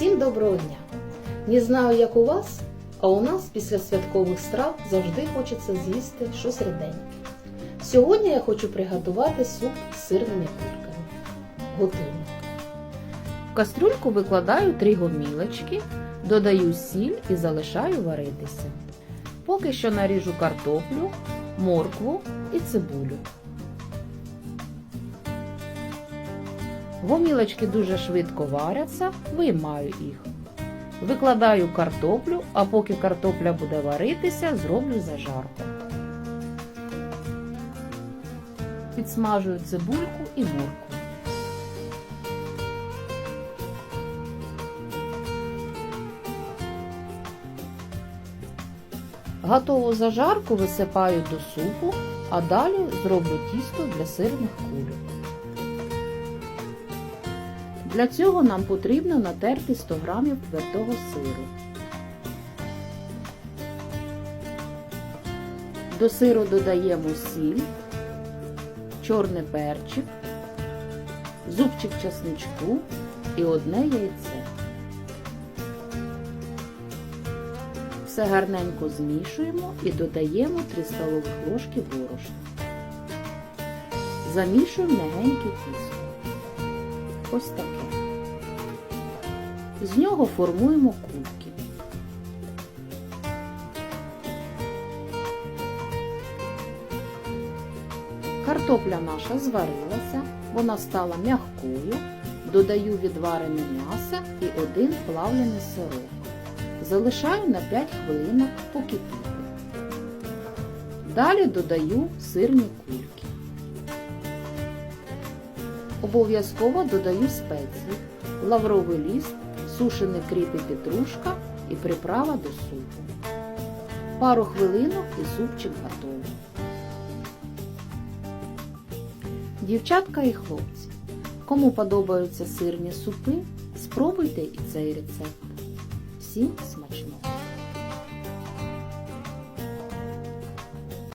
Всім доброго дня! Не знаю, як у вас, а у нас після святкових страв завжди хочеться з'їсти щось ріденьке. Сьогодні я хочу приготувати суп з сирними кульками. Готуємо. В кастрюльку викладаю три гомілочки, додаю сіль і залишаю варитися. Поки що наріжу картоплю, моркву і цибулю. Гомілочки дуже швидко варяться, виймаю їх. Викладаю картоплю, а поки картопля буде варитися, зроблю зажарку. Підсмажую цибульку і моркву. Готову зажарку висипаю до супу, а далі зроблю тісто для сирних кульок. Для цього нам потрібно натерти 100 г твердого сиру. До сиру додаємо сіль, чорний перчик, зубчик часничку і одне яйце. Все гарненько змішуємо і додаємо 3 столових ложки борошна. Замішуємо м'ягеньке тісто. Ось таке. З нього формуємо кульки. Картопля наша зварилася, вона стала м'якою. Додаю відварене м'ясо і один плавлений сирок. Залишаю на 5 хвилин покипіти. Далі додаю сирні кульки. Обов'язково додаю спеції, лавровий ліст, сушений кріп і петрушка і приправа до супу. Пару хвилинок і супчик готовий. Дівчатка і хлопці, кому подобаються сирні супи, спробуйте і цей рецепт. Всім смачного!